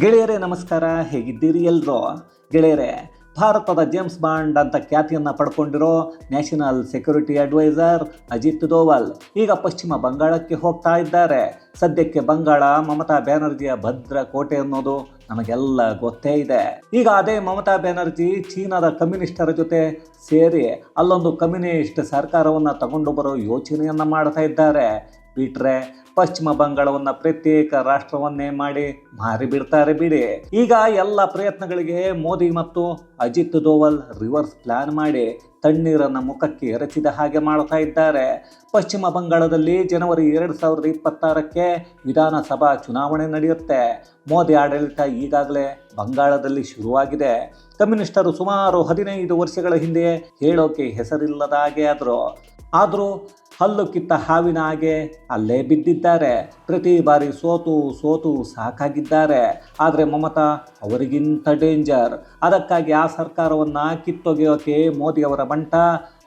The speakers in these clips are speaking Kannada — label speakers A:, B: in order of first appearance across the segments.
A: ಗೆಳೆಯರೇ, ನಮಸ್ಕಾರ. ಹೇಗಿದ್ದೀರಿ ಎಲ್ರೋ? ಗೆಳೆಯರೇ, ಭಾರತದ ಜೇಮ್ಸ್ ಬಾಂಡ್ ಅಂತ ಖ್ಯಾತಿಯನ್ನು ಪಡ್ಕೊಂಡಿರೋ national security adviser Ajit Doval ಈಗ ಪಶ್ಚಿಮ ಬಂಗಾಳಕ್ಕೆ ಹೋಗ್ತಾ ಇದ್ದಾರೆ. ಸದ್ಯಕ್ಕೆ ಬಂಗಾಳ ಮಮತಾ ಬ್ಯಾನರ್ಜಿಯ ಭದ್ರ ಕೋಟೆ ಅನ್ನೋದು ನಮಗೆಲ್ಲ ಗೊತ್ತೇ ಇದೆ. ಈಗ ಅದೇ ಮಮತಾ ಬ್ಯಾನರ್ಜಿ ಚೀನಾದ ಕಮ್ಯುನಿಸ್ಟರ ಜೊತೆ ಸೇರಿ ಅಲ್ಲೊಂದು ಕಮ್ಯುನಿಸ್ಟ್ ಸರ್ಕಾರವನ್ನು ತಗೊಂಡು ಬರೋ ಯೋಚನೆಯನ್ನು ಮಾಡ್ತಾ ಇದ್ದಾರೆ. ಬಿಟ್ರೆ ಪಶ್ಚಿಮ ಬಂಗಾಳವನ್ನ ಪ್ರತ್ಯೇಕ ರಾಷ್ಟ್ರವನ್ನೇ ಮಾಡಿ ಮಾರಿ ಬಿಡ್ತಾರೆ ಬಿಡಿ. ಈಗ ಎಲ್ಲ ಪ್ರಯತ್ನಗಳಿಗೆ ಮೋದಿ ಮತ್ತು ಅಜಿತ್ ದೋವಲ್ ರಿವರ್ಸ್ ಪ್ಲಾನ್ ಮಾಡಿ ತಣ್ಣೀರನ್ನ ಮುಖಕ್ಕೆ ಎರಚಿದ ಹಾಗೆ ಮಾಡ್ತಾ ಇದ್ದಾರೆ. ಪಶ್ಚಿಮ ಬಂಗಾಳದಲ್ಲಿ ಜನವರಿ ಎರಡು ಸಾವಿರದ ಇಪ್ಪತ್ತಾರಕ್ಕೆ ವಿಧಾನಸಭಾ ಚುನಾವಣೆ ನಡೆಯುತ್ತೆ. ಮೋದಿ ಆಡಳಿತ ಈಗಾಗಲೇ ಬಂಗಾಳದಲ್ಲಿ ಶುರುವಾಗಿದೆ. ಕಮ್ಯುನಿಸ್ಟರು ಸುಮಾರು ಹದಿನೈದು ವರ್ಷಗಳ ಹಿಂದೆ ಹೇಳೋಕೆ ಹೆಸರಿಲ್ಲದ ಹಾಗೆ ಆದರು. ಆದರೂ ಹಲ್ಲು ಕಿತ್ತ ಹಾವಿನ ಹಾಗೆ ಅಲ್ಲೇ ಬಿದ್ದಿದ್ದಾರೆ. ಪ್ರತಿ ಬಾರಿ ಸೋತು ಸೋತು ಸಾಕಾಗಿದ್ದಾರೆ. ಆದರೆ ಮಮತಾ, ಅವರಿಗಿಂತ ಡೇಂಜರ್. ಅದಕ್ಕಾಗಿ ಆ ಸರ್ಕಾರವನ್ನು ಕಿತ್ತೊಗೆಯೋಕೆ ಮೋದಿಯವರ ಬಂಟ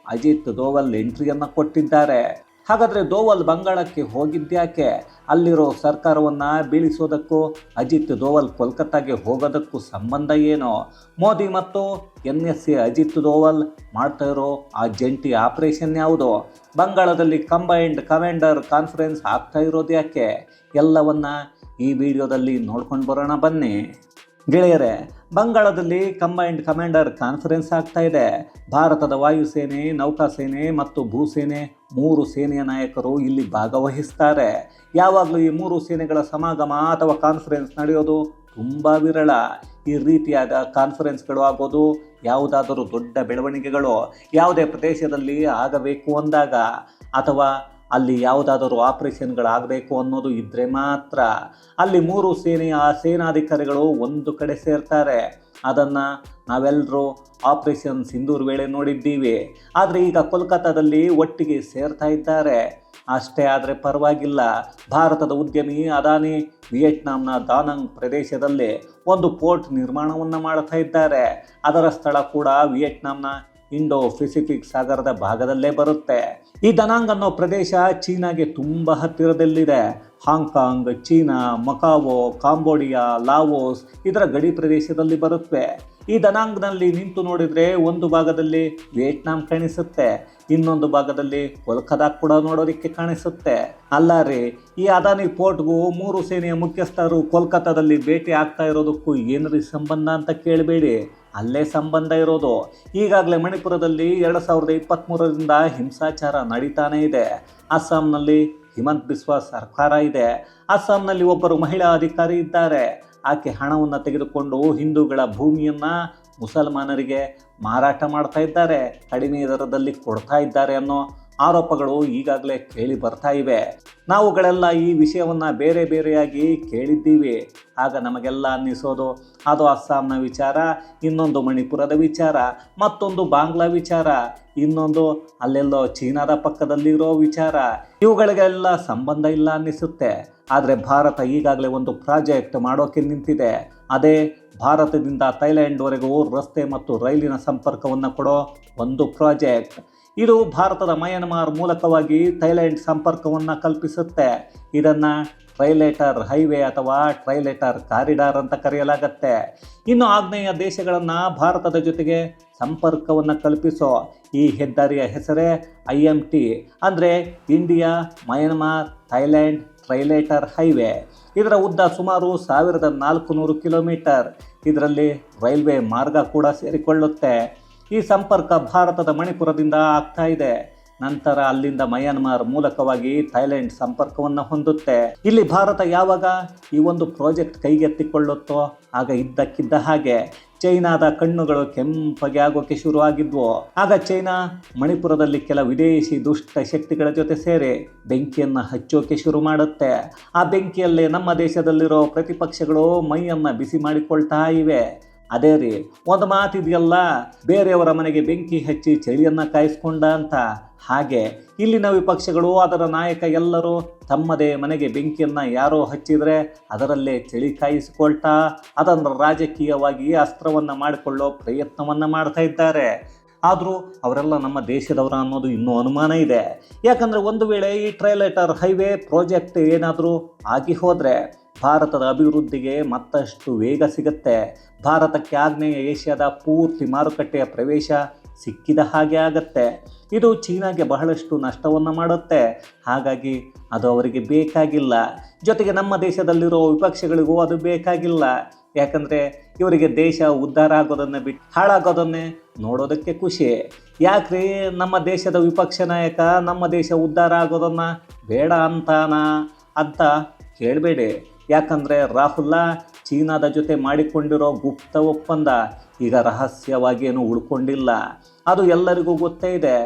A: ಅಜಿತ್ ದೋವಲ್ ಎಂಟ್ರಿಯನ್ನು ಕೊಟ್ಟಿದ್ದಾರೆ. ಹಾಗಾದರೆ ದೋವಲ್ ಬಂಗಾಳಕ್ಕೆ ಹೋಗಿದ್ದ್ಯಾಕೆ? ಅಲ್ಲಿರೋ ಸರ್ಕಾರವನ್ನು ಬೀಳಿಸೋದಕ್ಕೂ, ಅಜಿತ್ ದೋವಲ್ ಕೋಲ್ಕತ್ತಾಗೆ ಹೋಗೋದಕ್ಕೂ ಸಂಬಂಧ ಏನೋ? ಮೋದಿ ಮತ್ತು N S C Ajit Doval ಮಾಡ್ತಾ ಇರೋ ಆ ಜಂಟಿ ಆಪರೇಷನ್ ಯಾವುದು? ಬಂಗಾಳದಲ್ಲಿ ಕಂಬೈನ್ಡ್ ಕಮಾಂಡರ್ ಕಾನ್ಫರೆನ್ಸ್ ಆಗ್ತಾ ಇರೋದು ಯಾಕೆ ಎಲ್ಲವನ್ನ ಈ ವಿಡಿಯೋದಲ್ಲಿ ನೋಡ್ಕೊಂಡು ಬರೋಣ ಬನ್ನಿ. ಗೆಳೆಯರೇ, ಬಂಗಾಳದಲ್ಲಿ ಕಂಬೈನ್ಡ್ ಕಮಾಂಡರ್ ಕಾನ್ಫರೆನ್ಸ್ ಆಗ್ತಾ ಇದೆ. ಭಾರತದ ವಾಯುಸೇನೆ ನೌಕಾಸೇನೆ ಮತ್ತು ಭೂಸೇನೆ ಮೂರು ಸೇನೆಯ ನಾಯಕರು ಇಲ್ಲಿ ಭಾಗವಹಿಸ್ತಾರೆ. ಯಾವಾಗಲೂ ಈ ಮೂರು ಸೇನೆಗಳ ಸಮಾಗಮ ಅಥವಾ ಕಾನ್ಫರೆನ್ಸ್ ನಡೆಯೋದು ತುಂಬ ವಿರಳ. ಈ ರೀತಿಯಾದ ಕಾನ್ಫರೆನ್ಸ್ಗಳು ಆಗೋದು ಯಾವುದಾದರೂ ದೊಡ್ಡ ಬೆಳವಣಿಗೆಗಳು. ಯಾವುದೇ ಪ್ರದೇಶದಲ್ಲಿ ಆಗಬೇಕು ಅಂದಾಗ ಅಥವಾ ಅಲ್ಲಿ ಯಾವುದಾದರೂ ಆಪರೇಷನ್ಗಳಾಗಬೇಕು ಅನ್ನೋದು ಇದ್ದರೆ ಮಾತ್ರ ಅಲ್ಲಿ ಮೂರು ಸೇನೆಯ ಸೇನಾಧಿಕಾರಿಗಳು ಒಂದು ಕಡೆ ಸೇರ್ತಾರೆ. ಅದನ್ನು ನಾವೆಲ್ಲರೂ ಆಪರೇಷನ್ ಸಿಂಧೂರ್ ವೇಳೆ ನೋಡಿದ್ದೀವಿ. ಆದರೆ ಈಗ ಕೋಲ್ಕತ್ತಾದಲ್ಲಿ ಒಟ್ಟಿಗೆ ಸೇರ್ತಾ ಇದ್ದಾರೆ. ಅಷ್ಟೇ ಆದರೆ ಪರವಾಗಿಲ್ಲ. ಭಾರತದ ಉದ್ಯಮಿ ಅದಾನಿ ವಿಯೆಟ್ನಾಂನ ದಾನಂಗ್ ಪ್ರದೇಶದಲ್ಲಿ ಒಂದು ಪೋರ್ಟ್ ನಿರ್ಮಾಣವನ್ನು ಮಾಡ್ತಾ ಇದ್ದಾರೆ. ಅದರ ಸ್ಥಳ ಕೂಡ ವಿಯೆಟ್ನಾಂನ ಇಂಡೋ ಪೆಸಿಫಿಕ್ ಸಾಗರದ ಭಾಗದಲ್ಲೇ ಬರುತ್ತೆ. ಈ ದನಾಂಗ್ ಅನ್ನೋ ಪ್ರದೇಶ ಚೀನಾಗೆ ತುಂಬ ಹತ್ತಿರದಲ್ಲಿದೆ. Hong Kong China, Macau, Cambodia, Laos ಇದರ ಗಡಿ ಪ್ರದೇಶದಲ್ಲಿ ಬರುತ್ತೆ ಈ ದನಾಂಗ್ನಲ್ಲಿ ನಿಂತು ನೋಡಿದರೆ ಒಂದು ಭಾಗದಲ್ಲಿ ವಿಯೆಟ್ನಾಂ ಕಾಣಿಸುತ್ತೆ. ಇನ್ನೊಂದು ಭಾಗದಲ್ಲಿ ಕೊಲ್ಕತಾ ಕೂಡ ನೋಡೋದಕ್ಕೆ ಕಾಣಿಸುತ್ತೆ. ಅಲ್ಲ ರೀ, ಈ ಅದಾನಿ ಪೋರ್ಟ್ಗೂ ಮೂರು ಸೇನೆಯ ಮುಖ್ಯಸ್ಥರು ಕೋಲ್ಕತ್ತಾದಲ್ಲಿ ಭೇಟಿ ಆಗ್ತಾ ಇರೋದಕ್ಕೂ ಏನ್ರಿ ಸಂಬಂಧ ಅಂತ ಕೇಳಬೇಡಿ. ಅಲ್ಲೇ ಸಂಬಂಧ ಇರೋದು. ಈಗಾಗಲೇ ಮಣಿಪುರದಲ್ಲಿ ಎರಡು ಸಾವಿರದ ಇಪ್ಪತ್ತ್ಮೂರರಿಂದ ಹಿಂಸಾಚಾರ ನಡೀತಾನೇ ಇದೆ. ಅಸ್ಸಾಂನಲ್ಲಿ ಹಿಮಂತ್ ಬಿಸ್ವಾ ಸರ್ಕಾರ ಇದೆ. ಅಸ್ಸಾಂನಲ್ಲಿ ಒಬ್ಬರು ಮಹಿಳಾ ಅಧಿಕಾರಿ ಇದ್ದಾರೆ. ಆಕೆ ಹಣವನ್ನು ತೆಗೆದುಕೊಂಡು ಹಿಂದೂಗಳ ಭೂಮಿಯನ್ನು ಮುಸಲ್ಮಾನರಿಗೆ ಮಾರಾಟ ಮಾಡ್ತಾ ಇದ್ದಾರೆ. ಕಡಿಮೆ ದರದಲ್ಲಿ ಕೊಡ್ತಾ ಇದ್ದಾರೆ ಅನ್ನೋ ಆರೋಪಗಳು ಈಗಾಗಲೇ ಕೇಳಿ ಬರ್ತಾ ಇವೆ. ನಾವುಗಳೆಲ್ಲ ಈ ವಿಷಯವನ್ನು ಬೇರೆ ಬೇರೆಯಾಗಿ ಕೇಳಿದ್ದೀವಿ. ಆಗ ನಮಗೆಲ್ಲ ಅನ್ನಿಸೋದು, ಅದು ಅಸ್ಸಾಂನ ವಿಚಾರ, ಇನ್ನೊಂದು ಮಣಿಪುರದ ವಿಚಾರ, ಮತ್ತೊಂದು ಬಾಂಗ್ಲಾ ವಿಚಾರ, ಇನ್ನೊಂದು ಅಲ್ಲೆಲ್ಲೋ ಚೀನಾದ ಪಕ್ಕದಲ್ಲಿರೋ ವಿಚಾರ. ಇವುಗಳಿಗೆಲ್ಲ ಸಂಬಂಧ ಇಲ್ಲ ಅನ್ನಿಸುತ್ತೆ. ಆದರೆ ಭಾರತ ಈಗಾಗಲೇ ಒಂದು ಪ್ರಾಜೆಕ್ಟ್ ಮಾಡೋಕೆ ನಿಂತಿದೆ. ಅದೇ ಭಾರತದಿಂದ ಥೈಲ್ಯಾಂಡ್ವರೆಗೂ ರಸ್ತೆ ಮತ್ತು ರೈಲಿನ ಸಂಪರ್ಕವನ್ನು ಕೊಡೋ ಒಂದು ಪ್ರಾಜೆಕ್ಟ್. ಇದು ಭಾರತದ ಮಯನ್ಮಾರ್ ಮೂಲಕವಾಗಿ ಥೈಲ್ಯಾಂಡ್ ಸಂಪರ್ಕವನ್ನು ಕಲ್ಪಿಸುತ್ತೆ. ಇದನ್ನು ಟ್ರೈಲೇಟರ್ ಹೈವೇ ಅಥವಾ ಟ್ರೈಲೇಟರ್ ಕಾರಿಡಾರ್ ಅಂತ ಕರೆಯಲಾಗತ್ತೆ. ಇನ್ನು ಆಗ್ನೇಯ ದೇಶಗಳನ್ನು ಭಾರತದ ಜೊತೆಗೆ ಸಂಪರ್ಕವನ್ನು ಕಲ್ಪಿಸೋ ಈ ಹೆದ್ದಾರಿಯ ಹೆಸರೇ ಐ ಎಂ ಟಿ, ಅಂದರೆ India, Myanmar, Thailand trilateral highway. ಇದರ ಉದ್ದ ಸುಮಾರು ಸಾವಿರದ ನಾಲ್ಕು ನೂರು ಕಿಲೋಮೀಟರ್. ಇದರಲ್ಲಿ ರೈಲ್ವೆ ಮಾರ್ಗ ಕೂಡ ಸೇರಿಕೊಳ್ಳುತ್ತೆ. ಈ ಸಂಪರ್ಕ ಭಾರತದ ಮಣಿಪುರದಿಂದ ಆಗ್ತಾ ಇದೆ. ನಂತರ ಅಲ್ಲಿಂದ ಮಯನ್ಮಾರ್ ಮೂಲಕವಾಗಿ ಥೈಲ್ಯಾಂಡ್ ಸಂಪರ್ಕವನ್ನು ಹೊಂದುತ್ತೆ. ಇಲ್ಲಿ ಭಾರತ ಯಾವಾಗ ಈ ಒಂದು ಪ್ರಾಜೆಕ್ಟ್ ಕೈಗೆತ್ತಿಕೊಳ್ಳುತ್ತೋ ಆಗ ಇದ್ದಕ್ಕಿದ್ದ ಹಾಗೆ ಚೈನಾದ ಕಣ್ಣುಗಳು ಕೆಂಪಗೆ ಆಗೋಕೆ ಶುರುವಾಗಿದ್ವು. ಆಗ ಚೈನಾ ಮಣಿಪುರದಲ್ಲಿ ಕೆಲ ವಿದೇಶಿ ದುಷ್ಟ ಶಕ್ತಿಗಳ ಜೊತೆ ಸೇರಿ ಬೆಂಕಿಯನ್ನು ಹಚ್ಚೋಕೆ ಶುರು ಮಾಡುತ್ತೆ. ಆ ಬೆಂಕಿಯಲ್ಲೇ ನಮ್ಮ ದೇಶದಲ್ಲಿರೋ ಪ್ರತಿಪಕ್ಷಗಳು ಮೈಯನ್ನು ಬಿಸಿ ಮಾಡಿಕೊಳ್ತಾ ಇವೆ. ಅದೇ ರೀ, ಒಂದು ಮಾತಿದೆಯಲ್ಲ ಬೇರೆಯವರ ಮನೆಗೆ ಬೆಂಕಿ ಹಚ್ಚಿ ಚಳಿಯನ್ನು ಕಾಯಿಸ್ಕೊಂಡ ಅಂತ. ಹಾಗೆ, ಇಲ್ಲಿನ ವಿಪಕ್ಷಗಳು, ಅದರ ನಾಯಕ ಎಲ್ಲರೂ ತಮ್ಮದೇ ಮನೆಗೆ ಬೆಂಕಿಯನ್ನು ಯಾರೋ ಹಚ್ಚಿದರೆ ಅದರಲ್ಲೇ ಚಳಿ ಕಾಯಿಸಿಕೊಳ್ತಾ, ಅದನ್ನು ರಾಜಕೀಯವಾಗಿ ಅಸ್ತ್ರವನ್ನು ಮಾಡಿಕೊಳ್ಳೋ ಪ್ರಯತ್ನವನ್ನು ಮಾಡ್ತಾ ಇದ್ದಾರೆ. ಆದರೂ ಅವರೆಲ್ಲ ನಮ್ಮ ದೇಶದವರ ಅನ್ನೋದು ಇನ್ನೂ ಅನುಮಾನ ಇದೆ. ಯಾಕಂದರೆ ಒಂದು ವೇಳೆ ಈ ಟ್ರೈಲೇಟರ್ ಹೈವೇ ಪ್ರಾಜೆಕ್ಟ್ ಏನಾದರೂ ಆಗಿ ಹೋದರೆ ಭಾರತದ ಅಭಿವೃದ್ಧಿಗೆ ಮತ್ತಷ್ಟು ವೇಗ ಸಿಗುತ್ತೆ. ಭಾರತಕ್ಕೆ ಆಗ್ನೇಯ ಏಷ್ಯಾದ ಪೂರ್ತಿ ಮಾರುಕಟ್ಟೆಯ ಪ್ರವೇಶ ಸಿಕ್ಕಿದ ಹಾಗೆ ಆಗತ್ತೆ. ಇದು ಚೀನಾಗೆ ಬಹಳಷ್ಟು ನಷ್ಟವನ್ನು ಮಾಡುತ್ತೆ. ಹಾಗಾಗಿ ಅದು ಅವರಿಗೆ ಬೇಕಾಗಿಲ್ಲ. ಜೊತೆಗೆ ನಮ್ಮ ದೇಶದಲ್ಲಿರೋ ವಿಪಕ್ಷಗಳಿಗೂ ಅದು ಬೇಕಾಗಿಲ್ಲ. ಯಾಕಂದರೆ ಇವರಿಗೆ ದೇಶ ಉದ್ಧಾರ ಆಗೋದನ್ನು ಬಿಟ್ಟು ಹಾಳಾಗೋದನ್ನೇ ನೋಡೋದಕ್ಕೆ ಖುಷಿ. ಯಾಕ್ರಿ ನಮ್ಮ ದೇಶದ ವಿಪಕ್ಷ ನಾಯಕ ನಮ್ಮ ದೇಶ ಉದ್ಧಾರ ಆಗೋದನ್ನು ಬೇಡ ಅಂತಾನ ಅಂತ ಕೇಳಬೇಡಿ ಯಾಕಂದರೆ ರಾಹುಲ ಚೀನಾದ ಜೊತೆ ಮಾಡಿಕೊಂಡಿರೋ ಗುಪ್ತ ಒಪ್ಪಂದ ಈಗ ರಹಸ್ಯವಾಗಿ ಏನು ಉಳ್ಕೊಂಡಿಲ್ಲ. ಅದು ಎಲ್ಲರಿಗೂ ಗೊತ್ತೇ ಇದೆ.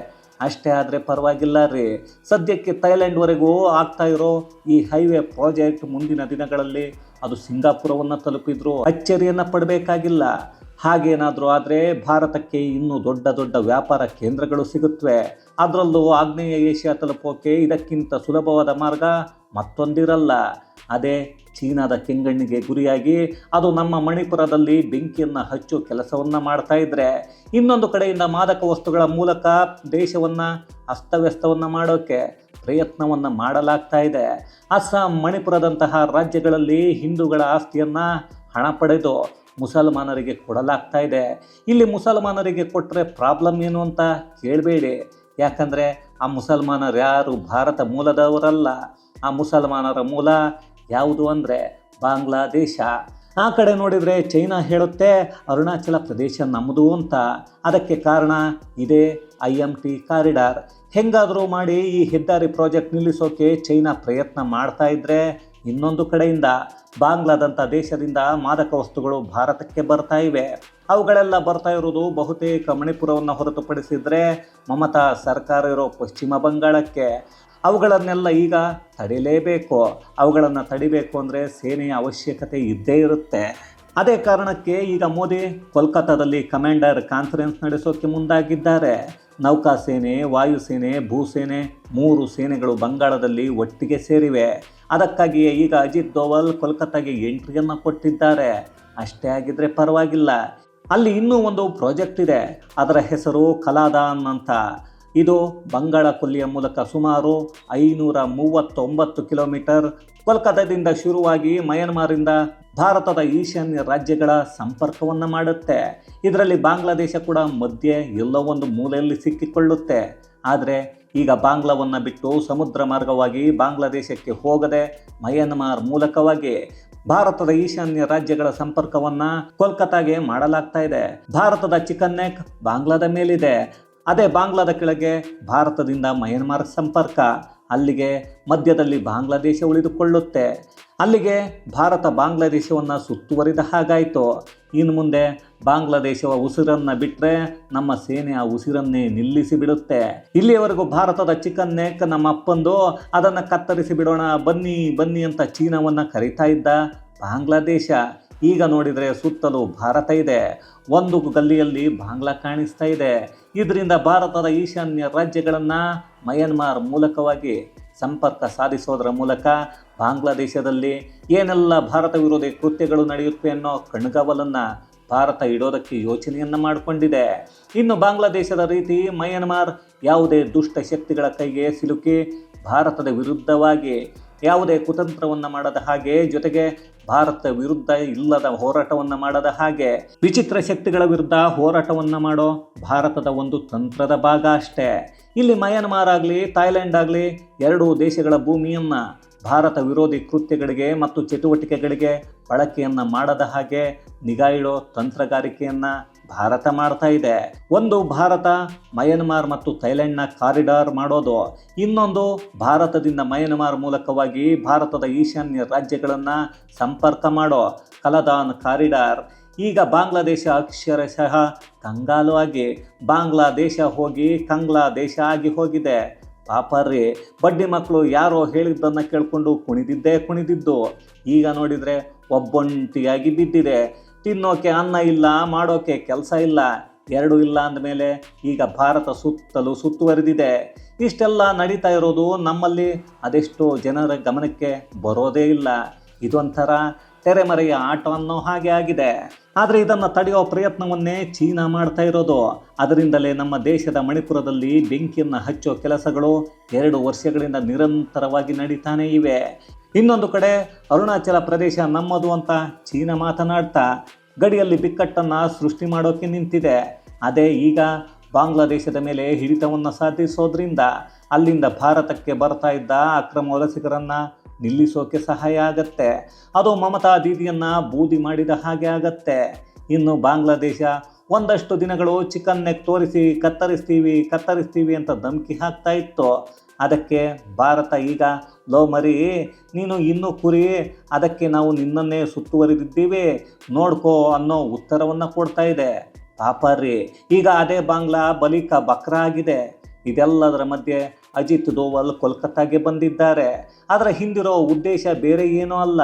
A: ಅಷ್ಟೇ ಆದರೆ ಪರವಾಗಿಲ್ಲ ರೀ. ಸದ್ಯಕ್ಕೆ ಥೈಲ್ಯಾಂಡ್ವರೆಗೂ ಆಗ್ತಾ ಇರೋ ಈ ಹೈವೇ ಪ್ರಾಜೆಕ್ಟ್ ಮುಂದಿನ ದಿನಗಳಲ್ಲಿ ಅದು ಸಿಂಗಾಪುರವನ್ನು ತಲುಪಿದ್ರು ಅಚ್ಚರಿಯನ್ನು ಪಡಬೇಕಾಗಿಲ್ಲ. ಹಾಗೇನಾದರೂ ಆದರೆ ಭಾರತಕ್ಕೆ ಇನ್ನೂ ದೊಡ್ಡ ದೊಡ್ಡ ವ್ಯಾಪಾರ ಕೇಂದ್ರಗಳು ಸಿಗುತ್ತವೆ ಅದರಲ್ಲೂ ಆಗ್ನೇಯ ಏಷ್ಯಾ ತಲುಪೋಕೆ ಇದಕ್ಕಿಂತ ಸುಲಭವಾದ ಮಾರ್ಗ ಮತ್ತೊಂದಿರಲ್ಲ. ಅದೇ ಚೀನಾದ ಕೆಂಗಣ್ಣಿಗೆ ಗುರಿಯಾಗಿ ಅದು ನಮ್ಮ ಮಣಿಪುರದಲ್ಲಿ ಬೆಂಕಿಯನ್ನು ಹಚ್ಚು ಕೆಲಸವನ್ನು ಮಾಡ್ತಾ ಇದ್ದರೆ ಇನ್ನೊಂದು ಕಡೆಯಿಂದ ಮಾದಕ ವಸ್ತುಗಳ ಮೂಲಕ ದೇಶವನ್ನು ಅಸ್ತವ್ಯಸ್ತವನ್ನು ಮಾಡೋಕ್ಕೆ ಪ್ರಯತ್ನವನ್ನು ಮಾಡಲಾಗ್ತಾ ಇದೆ. ಅಸ್ಸಾಂ ಮಣಿಪುರದಂತಹ ರಾಜ್ಯಗಳಲ್ಲಿ ಹಿಂದೂಗಳ ಆಸ್ತಿಯನ್ನು ಹಣ ಪಡೆದು ಮುಸಲ್ಮಾನರಿಗೆ ಕೊಡಲಾಗ್ತಾ ಇದೆ. ಇಲ್ಲಿ ಮುಸಲ್ಮಾನರಿಗೆ ಕೊಟ್ಟರೆ ಪ್ರಾಬ್ಲಮ್ ಏನು ಅಂತ ಕೇಳಬೇಡಿ. ಯಾಕಂದರೆ ಆ ಮುಸಲ್ಮಾನರು ಯಾರು ಭಾರತ ಮೂಲದವರಲ್ಲ. ಆ ಮುಸಲ್ಮಾನರ ಮೂಲ ಯಾವುದು ಅಂದರೆ ಬಾಂಗ್ಲಾದೇಶ. ಆ ಕಡೆ ನೋಡಿದರೆ ಚೈನಾ ಹೇಳುತ್ತೆ, ಅರುಣಾಚಲ ಪ್ರದೇಶ ನಮ್ಮದು ಅಂತ. ಅದಕ್ಕೆ ಕಾರಣ ಇದೇ ಐ ಎಂ ಟಿ ಕಾರಿಡಾರ್. ಹೆಂಗಾದರೂ ಮಾಡಿ ಈ ಹೆದ್ದಾರಿ ಪ್ರಾಜೆಕ್ಟ್ ನಿಲ್ಲಿಸೋಕೆ ಚೈನಾ ಪ್ರಯತ್ನ ಮಾಡ್ತಾ ಇದ್ದರೆ ಇನ್ನೊಂದು ಕಡೆಯಿಂದ ಬಾಂಗ್ಲಾದಂಥ ದೇಶದಿಂದ ಮಾದಕ ವಸ್ತುಗಳು ಭಾರತಕ್ಕೆ ಬರ್ತಾ ಇವೆ. ಅವುಗಳೆಲ್ಲ ಬರ್ತಾ ಇರೋದು ಬಹುತೇಕ ಮಣಿಪುರವನ್ನು ಹೊರತುಪಡಿಸಿದರೆ ಮಮತಾ ಸರ್ಕಾರ ಇರೋ ಪಶ್ಚಿಮ ಬಂಗಾಳಕ್ಕೆ. ಅವುಗಳನ್ನೆಲ್ಲ ಈಗ ತಡಿಲೇಬೇಕು. ಅವುಗಳನ್ನು ತಡಿಬೇಕು ಅಂದರೆ ಸೇನೆಯ ಅವಶ್ಯಕತೆ ಇದ್ದೇ ಇರುತ್ತೆ. ಅದೇ ಕಾರಣಕ್ಕೆ ಈಗ ಮೋದಿ ಕೋಲ್ಕತ್ತಾದಲ್ಲಿ ಕಮಾಂಡರ್ ಕಾನ್ಫರೆನ್ಸ್ ನಡೆಸೋಕೆ ಮುಂದಾಗಿದ್ದಾರೆ. ನೌಕಾಸೇನೆ, ವಾಯುಸೇನೆ, ಭೂಸೇನೆ ಮೂರು ಸೇನೆಗಳು ಬಂಗಾಳದಲ್ಲಿ ಒಟ್ಟಿಗೆ ಸೇರಿವೆ. ಅದಕ್ಕಾಗಿಯೇ ಈಗ ಅಜಿತ್ ದೋವಲ್ ಕೋಲ್ಕತ್ತಾಗೆ ಎಂಟ್ರಿಯನ್ನು ಕೊಟ್ಟಿದ್ದಾರೆ. ಅಷ್ಟೇ ಆಗಿದ್ರೆ ಪರವಾಗಿಲ್ಲ. ಅಲ್ಲಿ ಇನ್ನೂ ಒಂದು ಪ್ರಾಜೆಕ್ಟ್ ಇದೆ. ಅದರ ಹೆಸರು ಕಲಾದಾನ್ ಅಂತ. ಇದು ಬಂಗಾಳ ಕೊಲ್ಲಿಯ ಮೂಲಕ ಸುಮಾರು ಐನೂರ ಮೂವತ್ತೊಂಬತ್ತು ಕಿಲೋಮೀಟರ್ ಕೋಲ್ಕತ್ತಾದಿಂದ ಶುರುವಾಗಿ ಮಯನ್ಮಾರಿಂದ ಭಾರತದ ಈಶಾನ್ಯ ರಾಜ್ಯಗಳ ಸಂಪರ್ಕವನ್ನು ಮಾಡುತ್ತೆ. ಇದರಲ್ಲಿ ಬಾಂಗ್ಲಾದೇಶ ಕೂಡ ಮಧ್ಯೆ ಎಲ್ಲೋ ಒಂದು ಮೂಲೆಯಲ್ಲಿ ಸಿಕ್ಕಿಕೊಳ್ಳುತ್ತೆ. ಆದರೆ ಈಗ ಬಾಂಗ್ಲಾವನ್ನು ಬಿಟ್ಟು ಸಮುದ್ರ ಮಾರ್ಗವಾಗಿ ಬಾಂಗ್ಲಾದೇಶಕ್ಕೆ ಹೋಗದೆ ಮಯನ್ಮಾರ್ ಮೂಲಕವಾಗಿ ಭಾರತದ ಈಶಾನ್ಯ ರಾಜ್ಯಗಳ ಸಂಪರ್ಕವನ್ನು ಕೋಲ್ಕತ್ತಾಗೆ ಮಾಡಲಾಗ್ತಾ ಇದೆ. ಭಾರತದ ಚಿಕನ್ ನೆಕ್ ಬಾಂಗ್ಲಾದ ಮೇಲಿದೆ. ಅದೇ ಬಾಂಗ್ಲಾದ ಕೆಳಗೆ ಭಾರತದಿಂದ ಮಯನ್ಮಾರ್ ಸಂಪರ್ಕ ಅಲ್ಲಿಗೆ ಮಧ್ಯದಲ್ಲಿ ಬಾಂಗ್ಲಾದೇಶ ಉಳಿದುಕೊಳ್ಳುತ್ತೆ. ಅಲ್ಲಿಗೆ ಭಾರತ ಬಾಂಗ್ಲಾದೇಶವನ್ನು ಸುತ್ತುವರಿದ ಹಾಗಾಯಿತು. ಇನ್ನು ಮುಂದೆ ಬಾಂಗ್ಲಾದೇಶವ ಉಸಿರನ್ನು ಬಿಟ್ಟರೆ ನಮ್ಮ ಸೇನೆ ಆ ಉಸಿರನ್ನೇ ನಿಲ್ಲಿಸಿ ಬಿಡುತ್ತೆ ಇಲ್ಲಿಯವರೆಗೂ ಭಾರತದ ಚಿಕನ್ ನೆಕ್ ನಮ್ಮ ಅಪ್ಪಂದು ಅದನ್ನು ಕತ್ತರಿಸಿ ಬಿಡೋಣ, ಬನ್ನಿ ಬನ್ನಿ ಅಂತ ಚೀನಾವನ್ನು ಕರೀತಾ ಇದ್ದ ಬಾಂಗ್ಲಾದೇಶ. ಈಗ ನೋಡಿದರೆ ಸುತ್ತಲೂ ಭಾರತ ಇದೆ. ಒಂದು ಗಲ್ಲಿಯಲ್ಲಿ ಬಾಂಗ್ಲಾ ಕಾಣಿಸ್ತಾ ಇದೆ. ಇದರಿಂದ ಭಾರತದ ಈಶಾನ್ಯ ರಾಜ್ಯಗಳನ್ನು ಮಯನ್ಮಾರ್ ಮೂಲಕವಾಗಿ ಸಂಪರ್ಕ ಸಾಧಿಸೋದರ ಮೂಲಕ ಬಾಂಗ್ಲಾದೇಶದಲ್ಲಿ ಏನೆಲ್ಲ ಭಾರತ ವಿರೋಧಿ ಕೃತ್ಯಗಳು ನಡೆಯುತ್ತವೆ ಅನ್ನೋ ಕಣ್ಗಾವಲನ್ನು ಭಾರತ ಇಡೋದಕ್ಕೆ ಯೋಚನೆಯನ್ನು ಮಾಡಿಕೊಂಡಿದೆ. ಇನ್ನು ಬಾಂಗ್ಲಾದೇಶದ ರೀತಿ ಮಯನ್ಮಾರ್ ಯಾವುದೇ ದುಷ್ಟ ಶಕ್ತಿಗಳ ಕೈಗೆ ಸಿಲುಕಿ ಭಾರತದ ವಿರುದ್ಧವಾಗಿ ಯಾವುದೇ ಕುತಂತ್ರವನ್ನು ಮಾಡದ ಹಾಗೆ ಜೊತೆಗೆ ಭಾರತ ವಿರುದ್ಧ ಇಲ್ಲದ ಹೋರಾಟವನ್ನು ಮಾಡದ ಹಾಗೆ ವಿಚಿತ್ರ ಶಕ್ತಿಗಳ ವಿರುದ್ಧ ಹೋರಾಟವನ್ನು ಮಾಡೋ ಭಾರತದ ಒಂದು ತಂತ್ರದ ಭಾಗ ಅಷ್ಟೇ. ಇಲ್ಲಿ ಮಯನ್ಮಾರ್ ಆಗಲಿ, ಥಾಯ್ಲೆಂಡ್ ಆಗಲಿ, ಎರಡೂ ದೇಶಗಳ ಭೂಮಿಯನ್ನು ಭಾರತ ವಿರೋಧಿ ಕೃತ್ಯಗಳಿಗೆ ಮತ್ತು ಚಟುವಟಿಕೆಗಳಿಗೆ ಬಳಕೆಯನ್ನು ಮಾಡದ ಹಾಗೆ ನಿಗಾ ಇಡೋ ತಂತ್ರಗಾರಿಕೆಯನ್ನು ಭಾರತ ಮಾಡ್ತಾ ಇದೆ. ಒಂದು ಭಾರತ ಮಯನ್ಮಾರ್ ಮತ್ತು ಥೈಲ್ಯಾಂಡ್ನ ಕಾರಿಡಾರ್ ಮಾಡೋದು. ಇನ್ನೊಂದು ಭಾರತದಿಂದ ಮಯನ್ಮಾರ್ ಮೂಲಕವಾಗಿ ಭಾರತದ ಈಶಾನ್ಯ ರಾಜ್ಯಗಳನ್ನು ಸಂಪರ್ಕ ಮಾಡೋ ಕಲದಾನ್ ಕಾರಿಡಾರ್. ಈಗ ಬಾಂಗ್ಲಾದೇಶ ಅಕ್ಷರಶಃ ಕಂಗಾಲು ಆಗಿ, ಬಾಂಗ್ಲಾದೇಶ ಹೋಗಿ ಕಂಗ್ಲಾದೇಶ ಆಗಿ ಹೋಗಿದೆ. ಪಾಪರ್ರಿ, ಬಡ್ಡಿ ಮಕ್ಕಳು ಯಾರೋ ಹೇಳಿದ್ದನ್ನು ಕೇಳಿಕೊಂಡು ಕುಣಿದಿದ್ದೇ ಕುಣಿದಿದ್ದು. ಈಗ ನೋಡಿದರೆ ಒಬ್ಬೊಂಟಿಯಾಗಿ ಬಿದ್ದಿದೆ. ತಿನ್ನೋಕೆ ಅನ್ನ ಇಲ್ಲ, ಮಾಡೋಕೆ ಕೆಲಸ ಇಲ್ಲ, ಎರಡೂ ಇಲ್ಲ ಅಂದಮೇಲೆ ಈಗ ಭಾರತ ಸುತ್ತಲೂ ಸುತ್ತುವರೆದಿದೆ. ಇಷ್ಟೆಲ್ಲ ನಡೀತಾ ಇರೋದು ನಮ್ಮಲ್ಲಿ, ಅದೆಷ್ಟೋ ಜನರ ಗಮನಕ್ಕೆ ಬರೋದೇ ಇಲ್ಲ. ಇದೊಂಥರ ತೆರೆಮರೆಯ ಆಟ ಹಾಗೆ ಆಗಿದೆ. ಆದರೆ ಇದನ್ನು ತಡೆಯೋ ಪ್ರಯತ್ನವನ್ನೇ ಚೀನಾ ಮಾಡ್ತಾ ಇರೋದು. ಅದರಿಂದಲೇ ನಮ್ಮ ದೇಶದ ಮಣಿಪುರದಲ್ಲಿ ಬೆಂಕಿಯನ್ನು ಹಚ್ಚೋ ಕೆಲಸಗಳು ಎರಡು ವರ್ಷಗಳಿಂದ ನಿರಂತರವಾಗಿ ನಡೀತಾನೆ ಇವೆ. ಇನ್ನೊಂದು ಕಡೆ ಅರುಣಾಚಲ ಪ್ರದೇಶ ನಮ್ಮದು ಅಂತ ಚೀನಾ ಮಾತನಾಡ್ತಾ ಗಡಿಯಲ್ಲಿ ಬಿಕ್ಕಟ್ಟನ್ನು ಸೃಷ್ಟಿ ಮಾಡೋಕೆ ನಿಂತಿದೆ. ಅದೇ ಈಗ ಬಾಂಗ್ಲಾದೇಶದ ಮೇಲೆ ಹಿಡಿತವನ್ನು ಸಾಧಿಸೋದ್ರಿಂದ ಅಲ್ಲಿಂದ ಭಾರತಕ್ಕೆ ಬರ್ತಾ ಇದ್ದ ಅಕ್ರಮ ವಲಸಿಗರನ್ನು ನಿಲ್ಲಿಸೋಕೆ ಸಹಾಯ ಆಗತ್ತೆ. ಅದು ಮಮತಾ ದೀದಿಯನ್ನು ಬೂದಿ ಮಾಡಿದ ಹಾಗೆ ಆಗತ್ತೆ. ಇನ್ನು ಬಾಂಗ್ಲಾದೇಶ, ಒಂದಷ್ಟು ದಿನಗಳು ಚಿಕನ್ ನೆಕ್ ತೋರಿಸಿ, ಕತ್ತರಿಸ್ತೀವಿ ಕತ್ತರಿಸ್ತೀವಿ ಅಂತ ಧಮಕಿ ಹಾಕ್ತಾ ಇತ್ತು. ಅದಕ್ಕೆ ಭಾರತ ಈಗ, ಲೋ ಮರಿ, ನೀನು ಇನ್ನೂ ಕುರಿ, ಅದಕ್ಕೆ ನಾವು ನಿನ್ನನ್ನೇ ಸುತ್ತುವರಿದಿದ್ದೀವಿ, ನೋಡ್ಕೋ ಅನ್ನೋ ಉತ್ತರವನ್ನು ಕೊಡ್ತಾ ಇದೆ. ಪಾಪ ರೀ ಈಗ ಅದೇ ಬಾಂಗ್ಲಾ ಬಲಿಕ ಬಕ್ರ ಆಗಿದೆ ಇದೆಲ್ಲದರ ಮಧ್ಯೆ ಅಜಿತ್ ದೋವಲ್ ಕೋಲ್ಕತ್ತಾಗೆ ಬಂದಿದ್ದಾರೆ. ಅದರ ಹಿಂದಿರೋ ಉದ್ದೇಶ ಬೇರೆ ಏನೂ ಅಲ್ಲ.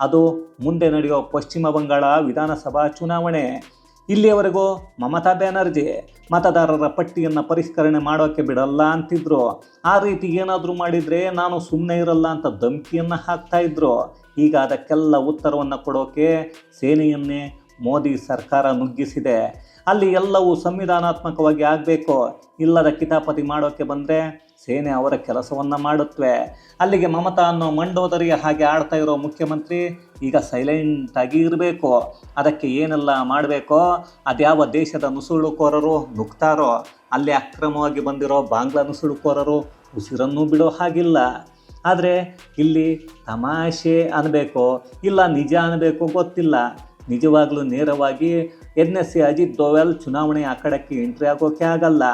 A: ಅದು ಮುಂದೆ ನಡೆಯೋ ಪಶ್ಚಿಮ ಬಂಗಾಳ ವಿಧಾನಸಭಾ ಚುನಾವಣೆ. ಇಲ್ಲಿಯವರೆಗೂ ಮಮತಾ ಬ್ಯಾನರ್ಜಿ ಮತದಾರರ ಪಟ್ಟಿಯನ್ನು ಪರಿಷ್ಕರಣೆ ಮಾಡೋಕ್ಕೆ ಬಿಡಲ್ಲ ಅಂತಿದ್ರು. ಆ ರೀತಿ ಏನಾದರೂ ಮಾಡಿದರೆ ನಾನು ಸುಮ್ಮನೆ ಇರಲ್ಲ ಅಂತ ಧಮಕಿಯನ್ನು ಹಾಕ್ತಾ ಇದ್ರು. ಈಗ ಅದಕ್ಕೆಲ್ಲ ಉತ್ತರವನ್ನು ಕೊಡೋಕೆ ಸೇನೆಯನ್ನೇ ಮೋದಿ ಸರ್ಕಾರ ನುಗ್ಗಿಸಿದೆ. ಅಲ್ಲಿ ಎಲ್ಲವೂ ಸಂವಿಧಾನಾತ್ಮಕವಾಗಿ ಆಗಬೇಕು. ಇಲ್ಲದ ಕಿತಾಪತಿ ಮಾಡೋಕ್ಕೆ ಬಂದರೆ ಸೇನೆ ಅವರ ಕೆಲಸವನ್ನು ಮಾಡುತ್ತವೆ ಅಲ್ಲಿಗೆ ಮಮತಾ ಅನ್ನೋ ಮಂಡೋದರಿಯ ಹಾಗೆ ಆಡ್ತಾ ಇರೋ ಮುಖ್ಯಮಂತ್ರಿ ಈಗ ಸೈಲೆಂಟಾಗಿ ಇರಬೇಕು. ಅದಕ್ಕೆ ಏನೆಲ್ಲ ಮಾಡಬೇಕೋ, ಅದ್ಯಾವ ದೇಶದ ನುಸುಳುಕೋರರು ನುಗ್ತಾರೋ, ಅಲ್ಲಿ ಅಕ್ರಮವಾಗಿ ಬಂದಿರೋ ಬಾಂಗ್ಲಾ ನುಸುಳುಕೋರರು ಉಸಿರನ್ನು ಬಿಡೋ ಹಾಗಿಲ್ಲ. ಆದರೆ ಇಲ್ಲಿ ತಮಾಷೆ ಅನ್ನಬೇಕು ಇಲ್ಲ ನಿಜ ಅನ್ನಬೇಕು ಗೊತ್ತಿಲ್ಲ. ನಿಜವಾಗ್ಲೂ ನೇರವಾಗಿ N S C Ajit Doval ಚುನಾವಣೆ ಅಖಾಡಕ್ಕೆ ಎಂಟ್ರಿ ಆಗೋಕೆ ಆಗಲ್ಲ.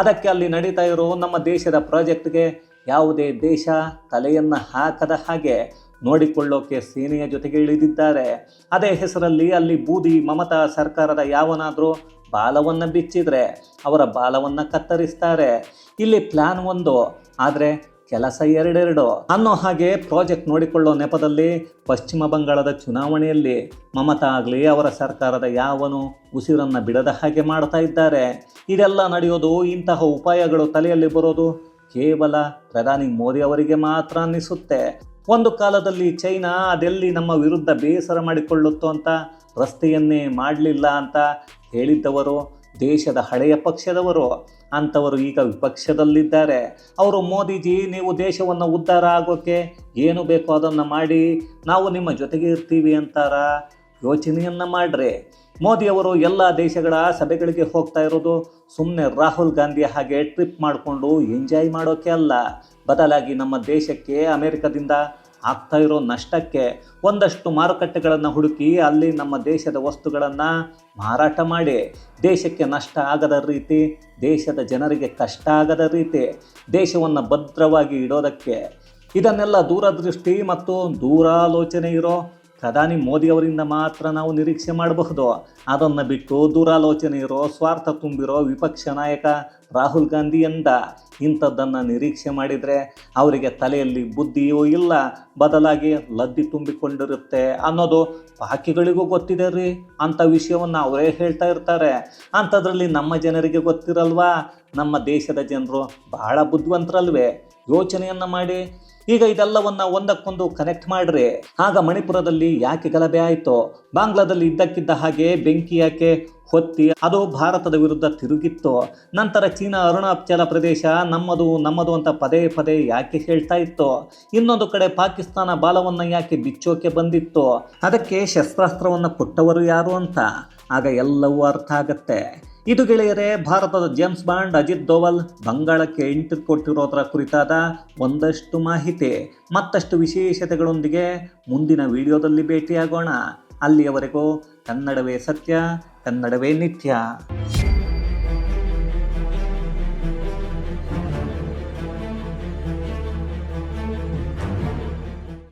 A: ಅದಕ್ಕೆ ಅಲ್ಲಿ ನಡೀತಾ ಇರೋ ನಮ್ಮ ದೇಶದ ಪ್ರಾಜೆಕ್ಟ್ಗೆ ಯಾವುದೇ ದೇಶ ತಲೆಯನ್ನು ಹಾಕದ ಹಾಗೆ ನೋಡಿಕೊಳ್ಳೋಕೆ ಸೇನೆಯ ಜೊತೆಗೆ ಇಳಿದಿದ್ದಾರೆ. ಅದೇ ಹೆಸರಲ್ಲಿ ಅಲ್ಲಿ ಬೂದಿ ಮಮತಾ ಸರ್ಕಾರದ ಯಾವನಾದರೂ ಬಾಲವನ್ನು ಬಿಚ್ಚಿದರೆ ಅವರ ಬಾಲವನ್ನು ಕತ್ತರಿಸ್ತಾರೆ. ಇಲ್ಲಿ ಪ್ಲ್ಯಾನ್ ಒಂದು, ಆದರೆ ಕೆಲಸ ಎರಡೆರಡು. ಅನ್ನೋ ಹಾಗೆ ಪ್ರಾಜೆಕ್ಟ್ ನೋಡಿಕೊಳ್ಳೋ ನೆಪದಲ್ಲಿ ಪಶ್ಚಿಮ ಬಂಗಾಳದ ಚುನಾವಣೆಯಲ್ಲಿ ಮಮತಾ ಆಗಲಿ ಅವರ ಸರ್ಕಾರದ ಯಾವನು ಉಸಿರನ್ನು ಬಿಡದ ಹಾಗೆ ಮಾಡ್ತಾ ಇದ್ದಾರೆ. ಇದೆಲ್ಲ ನಡೆಯೋದು ಇಂತಹ ಉಪಾಯಗಳು ತಲೆಯಲ್ಲಿ ಬರೋದು ಕೇವಲ ಪ್ರಧಾನಿ ಮೋದಿ ಅವರಿಗೆ ಮಾತ್ರ ಅನ್ನಿಸುತ್ತೆ. ಒಂದು ಕಾಲದಲ್ಲಿ ಚೈನಾ ಅದೆಲ್ಲಿ ನಮ್ಮ ವಿರುದ್ಧ ಬೇಸರ ಮಾಡಿಕೊಳ್ಳುತ್ತೋ ಅಂತ ರಸ್ತೆಯನ್ನೇ ಮಾಡಲಿಲ್ಲ ಅಂತ ಹೇಳಿದ್ದವರು ದೇಶದ ಹಳೆಯ ಪಕ್ಷದವರು. ಅಂಥವರು ಈಗ ವಿಪಕ್ಷದಲ್ಲಿದ್ದಾರೆ. ಅವರು ಮೋದಿಜಿ, ನೀವು ದೇಶವನ್ನು ಉದ್ಧಾರ ಆಗೋಕ್ಕೆ ಏನು ಬೇಕೋ ಅದನ್ನು ಮಾಡಿ, ನಾವು ನಿಮ್ಮ ಜೊತೆಗೆ ಇರ್ತೀವಿ ಅಂತಾರ? ಯೋಚನೆಯನ್ನು ಮಾಡ್ರಿ. ಮೋದಿಯವರು ಎಲ್ಲ ದೇಶಗಳ ಸಭೆಗಳಿಗೆ ಹೋಗ್ತಾ ಇರೋದು ಸುಮ್ಮನೆ ರಾಹುಲ್ ಗಾಂಧಿ ಹಾಗೆ ಟ್ರಿಪ್ ಮಾಡಿಕೊಂಡು ಎಂಜಾಯ್ ಮಾಡೋಕೆ ಅಲ್ಲ. ಬದಲಾಗಿ ನಮ್ಮ ದೇಶಕ್ಕೆ ಅಮೆರಿಕದಿಂದ ಆಗ್ತಾ ಇರೋ ನಷ್ಟಕ್ಕೆ ಒಂದಷ್ಟು ಮಾರುಕಟ್ಟೆಗಳನ್ನು ಹುಡುಕಿ ಅಲ್ಲಿ ನಮ್ಮ ದೇಶದ ವಸ್ತುಗಳನ್ನು ಮಾರಾಟ ಮಾಡಿ, ದೇಶಕ್ಕೆ ನಷ್ಟ ಆಗದ ರೀತಿ, ದೇಶದ ಜನರಿಗೆ ಕಷ್ಟ ಆಗದ ರೀತಿ ದೇಶವನ್ನು ಭದ್ರವಾಗಿ ಇಡೋದಕ್ಕೆ ಇದನ್ನೆಲ್ಲ ದೂರದೃಷ್ಟಿ ಮತ್ತು ದೂರಾಲೋಚನೆ ಇರೋ ಪ್ರಧಾನಿ ಮೋದಿಯವರಿಂದ ಮಾತ್ರ ನಾವು ನಿರೀಕ್ಷೆ ಮಾಡಬಹುದು? ಅದನ್ನು ಬಿಟ್ಟು ದೂರಾಲೋಚನೆ ಇರೋ, ಸ್ವಾರ್ಥ ತುಂಬಿರೋ ವಿಪಕ್ಷ ನಾಯಕ ರಾಹುಲ್ ಗಾಂಧಿಯಿಂದ ಇಂಥದ್ದನ್ನು ನಿರೀಕ್ಷೆ ಮಾಡಿದರೆ ಅವರಿಗೆ ತಲೆಯಲ್ಲಿ ಬುದ್ಧಿಯೂ ಇಲ್ಲ, ಬದಲಾಗಿ ಲದ್ದಿ ತುಂಬಿಕೊಂಡಿರುತ್ತೆ ಅನ್ನೋದು ಬಾಕಿಗಳಿಗೂ ಗೊತ್ತಿದೆ ರೀ. ಅಂಥ ವಿಷಯವನ್ನು ಅವರೇ ಹೇಳ್ತಾ ಇರ್ತಾರೆ. ಅಂಥದ್ರಲ್ಲಿ ನಮ್ಮ ಜನರಿಗೆ ಗೊತ್ತಿರಲ್ವಾ? ನಮ್ಮ ದೇಶದ ಜನರು ಬಹಳ ಬುದ್ಧಿವಂತರಲ್ವೇ? ಯೋಚನೆಯನ್ನು ಮಾಡಿ. ಈಗ ಇದೆಲ್ಲವನ್ನ ಒಂದಕ್ಕೊಂದು ಕನೆಕ್ಟ್ ಮಾಡ್ರಿ. ಆಗ ಮಣಿಪುರದಲ್ಲಿ ಯಾಕೆ ಗಲಭೆ ಆಯಿತು, ಬಾಂಗ್ಲಾದಲ್ಲಿ ಇದ್ದಕ್ಕಿದ್ದ ಹಾಗೆ ಬೆಂಕಿ ಯಾಕೆ ಹೊತ್ತಿ, ಅದು ಭಾರತದ ವಿರುದ್ಧ ತಿರುಗಿತ್ತು, ನಂತರ ಚೀನಾ ಅರುಣಾಚಲ ಪ್ರದೇಶ ನಮ್ಮದು ನಮ್ಮದು ಅಂತ ಪದೇ ಪದೇ ಯಾಕೆ ಹೇಳ್ತಾ ಇತ್ತು, ಇನ್ನೊಂದು ಕಡೆ ಪಾಕಿಸ್ತಾನ ಬಾಲವನ್ನು ಯಾಕೆ ಬಿಚ್ಚೋಕೆ ಬಂದಿತ್ತು, ಅದಕ್ಕೆ ಶಸ್ತ್ರಾಸ್ತ್ರವನ್ನು ಕೊಟ್ಟವರು ಯಾರು ಅಂತ? ಆಗ ಎಲ್ಲವೂ ಅರ್ಥ ಆಗತ್ತೆ. ಇದು ಗೆಳೆಯರೆ, ಭಾರತದ ಜೇಮ್ಸ್ ಬಾಂಡ್ ಅಜಿತ್ ದೋವಲ್ ಬಂಗಾಳಕ್ಕೆ ಎಂಟು ಕೊಟ್ಟಿರೋದರ ಕುರಿತಾದ ಒಂದಷ್ಟು ಮಾಹಿತಿ. ಮತ್ತಷ್ಟು ವಿಶೇಷತೆಗಳೊಂದಿಗೆ ಮುಂದಿನ ವಿಡಿಯೋದಲ್ಲಿ ಭೇಟಿಯಾಗೋಣ. ಅಲ್ಲಿಯವರೆಗೂ ಕನ್ನಡವೇ ಸತ್ಯ, ಕನ್ನಡವೇ ನಿತ್ಯ.